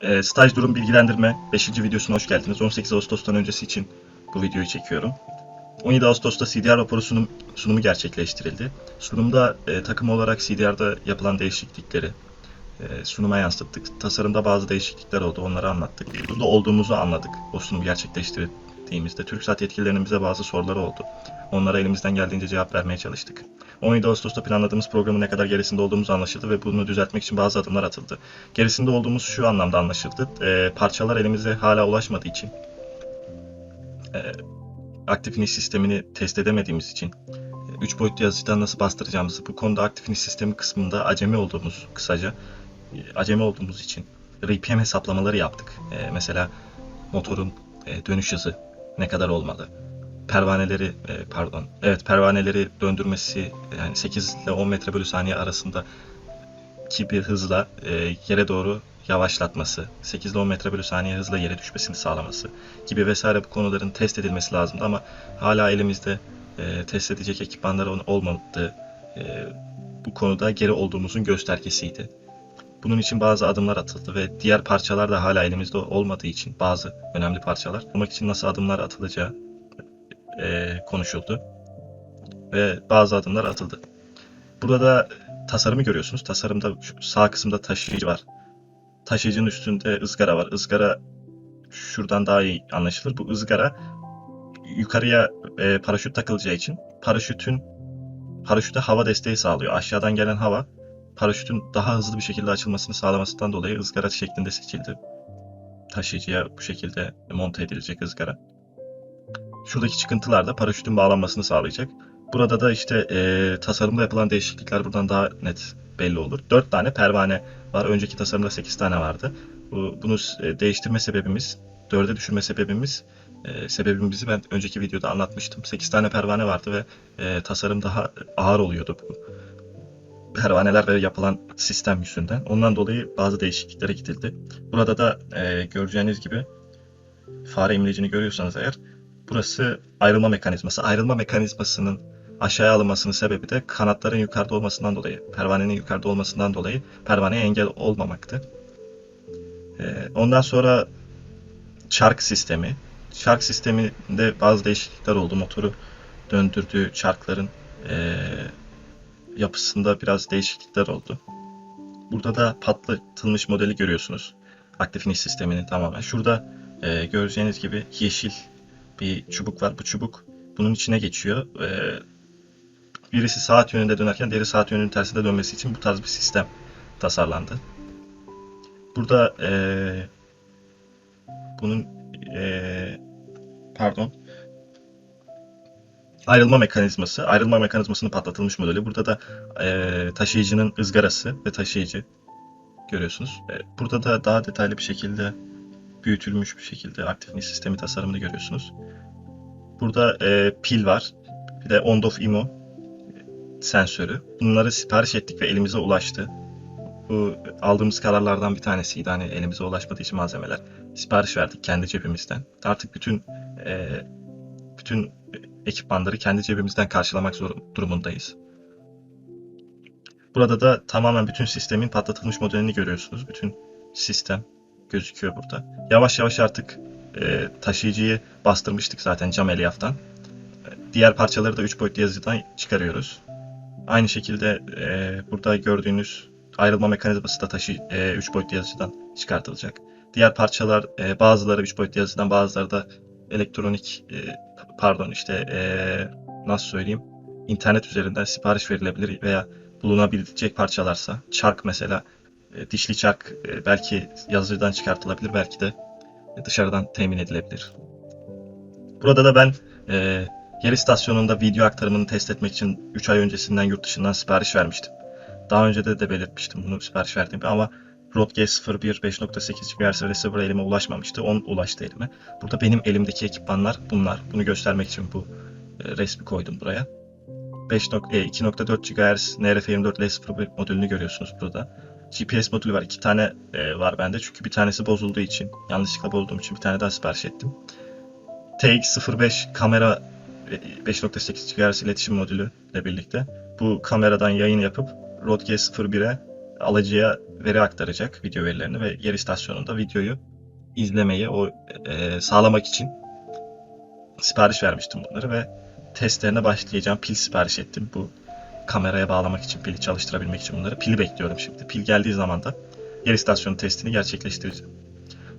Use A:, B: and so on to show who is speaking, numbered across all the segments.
A: E, staj durum bilgilendirme 5. videosuna hoş geldiniz. 18 Ağustos'tan öncesi için bu videoyu çekiyorum. 17 Ağustos'ta CDR raporu sunum, sunumu gerçekleştirildi. Sunumda e, takım olarak CDR'da yapılan değişiklikleri e, sunuma yansıttık. Tasarımda bazı değişiklikler oldu, onları anlattık. Burada olduğumuzu anladık o sunumu gerçekleştirdiğimizde. TürkSat yetkililerinin bize bazı soruları oldu. Onlara elimizden geldiğince cevap vermeye çalıştık. 17 Ağustos'ta planladığımız programın ne kadar gerisinde olduğumuz anlaşıldı ve bunu düzeltmek için bazı adımlar atıldı. Gerisinde olduğumuz şu anlamda anlaşıldı. E, parçalar elimize hala ulaşmadığı için e, aktif iniş sistemini test edemediğimiz için 3 boyutlu yazıcıdan nasıl bastıracağımızı bu konuda aktif iniş sistemi kısmında acemi olduğumuz kısaca e, acemi olduğumuz için RPM hesaplamaları yaptık. E, mesela motorun e, dönüş hızı ne kadar olmalı? Pervaneleri e, pardon evet pervaneleri döndürmesi yani 8 ile 10 metre bölü saniye arasında ki bir hızla e, yere doğru yavaşlatması, 8 ile 10 metre bölü saniye hızla yere düşmesini sağlaması gibi vesaire bu konuların test edilmesi lazımdı ama hala elimizde e, test edecek ekipmanlar ol- olmadığı e, bu konuda geri olduğumuzun göstergesiydi. Bunun için bazı adımlar atıldı ve diğer parçalar da hala elimizde olmadığı için bazı önemli parçalar bulmak için nasıl adımlar atılacağı e, konuşuldu ve bazı adımlar atıldı. Burada tasarımı görüyorsunuz. Tasarımda sağ kısımda taşıyıcı var. Taşıyıcının üstünde ızgara var. Izgara şuradan daha iyi anlaşılır. Bu ızgara yukarıya e, paraşüt takılacağı için paraşütün paraşüte hava desteği sağlıyor. Aşağıdan gelen hava paraşütün daha hızlı bir şekilde açılmasını sağlamasından dolayı ızgara şeklinde seçildi. Taşıyıcıya bu şekilde monte edilecek ızgara. Şuradaki çıkıntılar da paraşütün bağlanmasını sağlayacak. Burada da işte e, tasarımda yapılan değişiklikler buradan daha net belli olur. 4 tane pervane var. Önceki tasarımda 8 tane vardı. Bu, bunu e, değiştirme sebebimiz, 4'e düşürme sebebimiz, e, sebebimizi ben önceki videoda anlatmıştım. 8 tane pervane vardı ve e, tasarım daha ağır oluyordu bu pervaneler ve yapılan sistem yüzünden. Ondan dolayı bazı değişikliklere gidildi. Burada da e, göreceğiniz gibi fare imlecini görüyorsanız eğer burası ayrılma mekanizması. Ayrılma mekanizmasının aşağıya alınmasının sebebi de kanatların yukarıda olmasından dolayı, pervanenin yukarıda olmasından dolayı pervaneye engel olmamaktı. E, ondan sonra çark sistemi. Çark sisteminde bazı değişiklikler oldu. Motoru döndürdüğü çarkların e, yapısında biraz değişiklikler oldu. Burada da patlatılmış modeli görüyorsunuz. Aktif iniş sisteminin tamamen. Şurada e, göreceğiniz gibi yeşil bir çubuk var. Bu çubuk bunun içine geçiyor. E, birisi saat yönünde dönerken diğeri saat yönünün tersinde dönmesi için bu tarz bir sistem tasarlandı. Burada e, bunun e, pardon ayrılma mekanizması, ayrılma mekanizmasının patlatılmış modeli. Burada da e, taşıyıcının ızgarası ve taşıyıcı görüyorsunuz. E, burada da daha detaylı bir şekilde büyütülmüş bir şekilde aktif sistemi tasarımını görüyorsunuz. Burada e, pil var. Bir de on-off IMO sensörü. Bunları sipariş ettik ve elimize ulaştı. Bu aldığımız kararlardan bir tanesiydi. Hani elimize ulaşmadığı için malzemeler. Sipariş verdik kendi cebimizden. Artık bütün e, bütün ekipmanları kendi cebimizden karşılamak zor durumundayız. Burada da tamamen bütün sistemin patlatılmış modelini görüyorsunuz. Bütün sistem gözüküyor burada. Yavaş yavaş artık e, taşıyıcıyı bastırmıştık zaten cam elyaftan. E, Diğer parçaları da 3 boyutlu yazıcıdan çıkarıyoruz. Aynı şekilde e, burada gördüğünüz ayrılma mekanizması da taşı 3 boyutlu yazıcıdan çıkartılacak. Diğer parçalar e, bazıları 3 boyutlu yazıcıdan bazıları da elektronik e, pardon işte e, nasıl söyleyeyim internet üzerinden sipariş verilebilir veya bulunabilecek parçalarsa çark mesela e, dişli çark e, belki yazıcıdan çıkartılabilir belki de dışarıdan temin edilebilir. Burada da ben e, yer istasyonunda video aktarımını test etmek için 3 ay öncesinden yurt dışından sipariş vermiştim. Daha önce de de belirtmiştim bunu sipariş verdiğimi ama Rode G01 5.8 GHz receiver elime ulaşmamıştı. 10 ulaştı elime. Burada benim elimdeki ekipmanlar bunlar. Bunu göstermek için bu e, resmi koydum buraya. 5 nok- e, 2.4 GHz NRF24 L01 modülünü görüyorsunuz burada. GPS modülü var. iki tane e, var bende. Çünkü bir tanesi bozulduğu için, yanlışlıkla bozduğum için bir tane daha sipariş ettim. TX05 kamera e, 5.8 GHz iletişim modülü ile birlikte bu kameradan yayın yapıp Rode G01'e alıcıya veri aktaracak video verilerini ve yer istasyonunda videoyu izlemeyi o e, sağlamak için sipariş vermiştim bunları ve testlerine başlayacağım. Pil sipariş ettim bu kameraya bağlamak için, pili çalıştırabilmek için bunları. Pili bekliyorum şimdi. Pil geldiği zaman da yer istasyonu testini gerçekleştireceğim.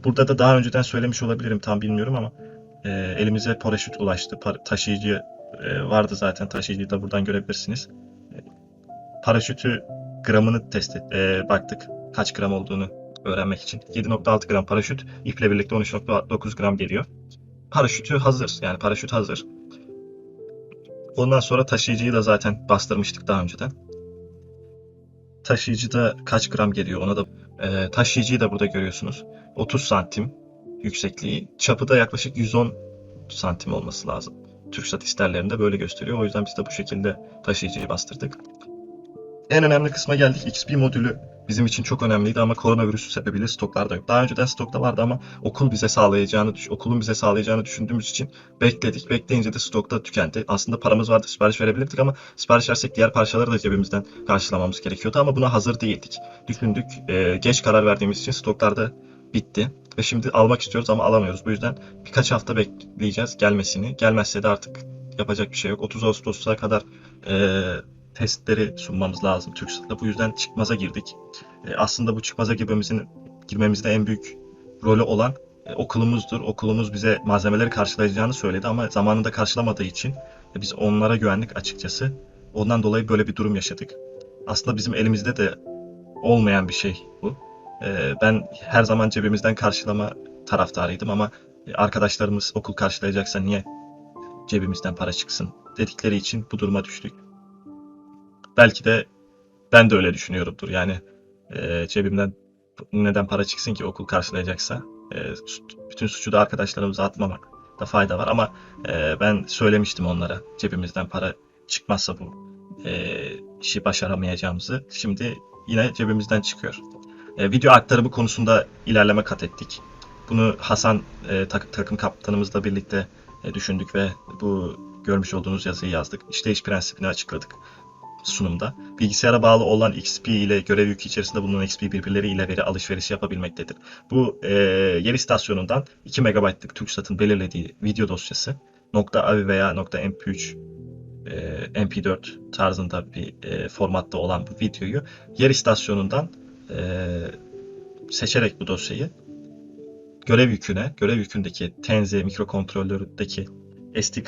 A: Burada da daha önceden söylemiş olabilirim tam bilmiyorum ama e, elimize paraşüt ulaştı. Par- taşıyıcı e, vardı zaten. Taşıyıcıyı da buradan görebilirsiniz. E, paraşütü gramını test et, e, baktık. Kaç gram olduğunu öğrenmek için. 7.6 gram paraşüt iple birlikte 13.9 gram geliyor. Paraşütü hazır. Yani paraşüt hazır. Ondan sonra taşıyıcıyı da zaten bastırmıştık daha önceden. Taşıyıcıda kaç gram geliyor ona da e, taşıyıcıyı da burada görüyorsunuz. 30 santim yüksekliği. Çapı da yaklaşık 110 santim olması lazım. TürkSat isterlerinde böyle gösteriyor. O yüzden biz de bu şekilde taşıyıcıyı bastırdık. En önemli kısma geldik. XP modülü bizim için çok önemliydi ama koronavirüsü sebebiyle stoklarda yok. Daha önceden stokta vardı ama okul bize sağlayacağını, okulun bize sağlayacağını düşündüğümüz için bekledik. Bekleyince de stokta tükendi. Aslında paramız vardı, sipariş verebilirdik ama sipariş versek diğer parçaları da cebimizden karşılamamız gerekiyordu ama buna hazır değildik. Düşündük, e, geç karar verdiğimiz için stoklarda bitti ve şimdi almak istiyoruz ama alamıyoruz. Bu yüzden birkaç hafta bekleyeceğiz gelmesini. Gelmezse de artık yapacak bir şey yok. 30 Ağustos'a kadar e, testleri sunmamız lazım TürkSat'ta. Bu yüzden çıkmaza girdik. E, aslında bu çıkmaza girmemizin girmemizde en büyük rolü olan e, okulumuzdur. Okulumuz bize malzemeleri karşılayacağını söyledi ama zamanında karşılamadığı için e, biz onlara güvendik açıkçası. Ondan dolayı böyle bir durum yaşadık. Aslında bizim elimizde de olmayan bir şey bu. E, ben her zaman cebimizden karşılama taraftarıydım ama e, arkadaşlarımız okul karşılayacaksa niye cebimizden para çıksın dedikleri için bu duruma düştük. Belki de ben de öyle düşünüyorumdur. Yani e, cebimden neden para çıksın ki okul karşılayacaksa. E, bütün suçu da arkadaşlarımıza atmamak da fayda var ama e, ben söylemiştim onlara cebimizden para çıkmazsa bu e, işi başaramayacağımızı. Şimdi yine cebimizden çıkıyor. E, video aktarımı konusunda ilerleme kat ettik. Bunu Hasan e, tak- takım kaptanımızla birlikte e, düşündük ve bu görmüş olduğunuz yazıyı yazdık. İşleyiş prensibini açıkladık sunumda. Bilgisayara bağlı olan XP ile görev yükü içerisinde bulunan XP birbirleriyle veri alışverişi yapabilmektedir. Bu e, yer istasyonundan 2 MB'lık TürkSat'ın belirlediği video dosyası .avi veya .mp3 e, MP4 tarzında bir e, formatta olan bu videoyu yer istasyonundan e, seçerek bu dosyayı görev yüküne, görev yükündeki Tenze mikrokontrollöründeki SD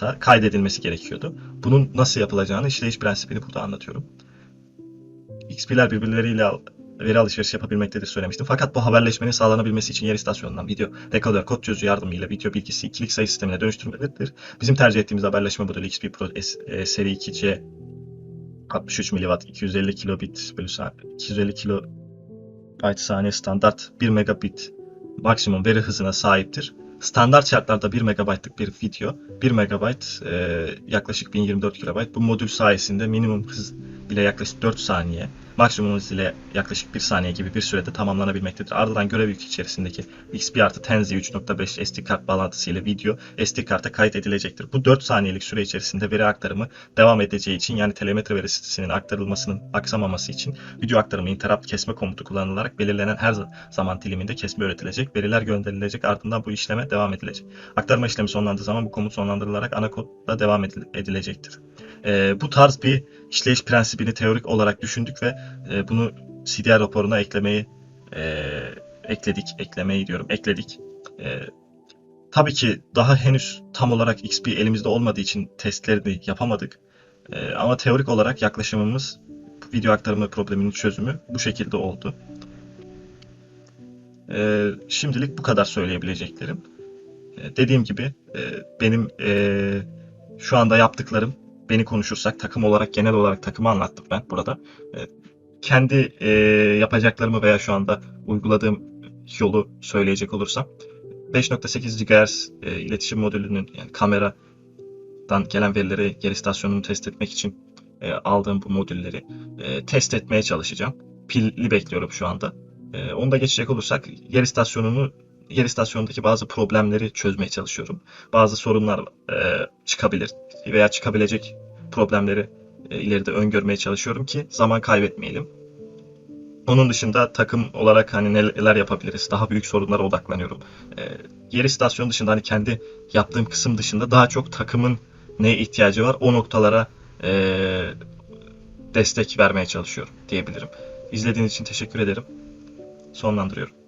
A: kartta kaydedilmesi gerekiyordu. Bunun nasıl yapılacağını işleyiş prensibini burada anlatıyorum. XP'ler birbirleriyle veri alışverişi yapabilmektedir söylemiştim. Fakat bu haberleşmenin sağlanabilmesi için yer istasyonundan video dekoder kod çözücü yardımıyla video bilgisi ikilik sayı sistemine dönüştürülmelidir. Bizim tercih ettiğimiz haberleşme modülü XP Pro S, e, seri 2C 63 mW 250 kilobit bölü saniye 250 kilo byte saniye standart 1 megabit maksimum veri hızına sahiptir. Standart şartlarda 1 MB'lık bir video, 1 MB e, yaklaşık 1024 KB bu modül sayesinde minimum hız ile yaklaşık 4 saniye, maksimum ile yaklaşık 1 saniye gibi bir sürede tamamlanabilmektedir. Ardından görev yükü içerisindeki XP artı Tenzi 3.5 SD kart bağlantısı ile video SD karta kayıt edilecektir. Bu 4 saniyelik süre içerisinde veri aktarımı devam edeceği için yani telemetre verisinin aktarılmasının aksamaması için video aktarımı interrupt kesme komutu kullanılarak belirlenen her zaman diliminde kesme öğretilecek, veriler gönderilecek ardından bu işleme devam edilecek. Aktarma işlemi sonlandığı zaman bu komut sonlandırılarak ana kodla devam edil- edilecektir. Ee, bu tarz bir işleyiş prensibini teorik olarak düşündük ve e, bunu CDR raporuna eklemeyi e, ekledik, eklemeyi diyorum, ekledik. E, tabii ki daha henüz tam olarak XP elimizde olmadığı için testlerini yapamadık. E, ama teorik olarak yaklaşımımız video aktarımı probleminin çözümü bu şekilde oldu. E, şimdilik bu kadar söyleyebileceklerim. E, dediğim gibi e, benim e, şu anda yaptıklarım beni konuşursak takım olarak genel olarak takımı anlattım ben burada. E, kendi e, yapacaklarımı veya şu anda uyguladığım yolu söyleyecek olursam 5.8 GHz e, iletişim modülünün yani kameradan gelen verileri yer istasyonunu test etmek için e, aldığım bu modülleri e, test etmeye çalışacağım. Pilli bekliyorum şu anda. E, onu da geçecek olursak yer istasyonunu yer istasyonundaki bazı problemleri çözmeye çalışıyorum. Bazı sorunlar e, çıkabilir veya çıkabilecek problemleri ileride öngörmeye çalışıyorum ki zaman kaybetmeyelim. Onun dışında takım olarak hani neler yapabiliriz? Daha büyük sorunlara odaklanıyorum. Ee, yer istasyon dışında hani kendi yaptığım kısım dışında daha çok takımın neye ihtiyacı var o noktalara ee, destek vermeye çalışıyorum diyebilirim. İzlediğiniz için teşekkür ederim. Sonlandırıyorum.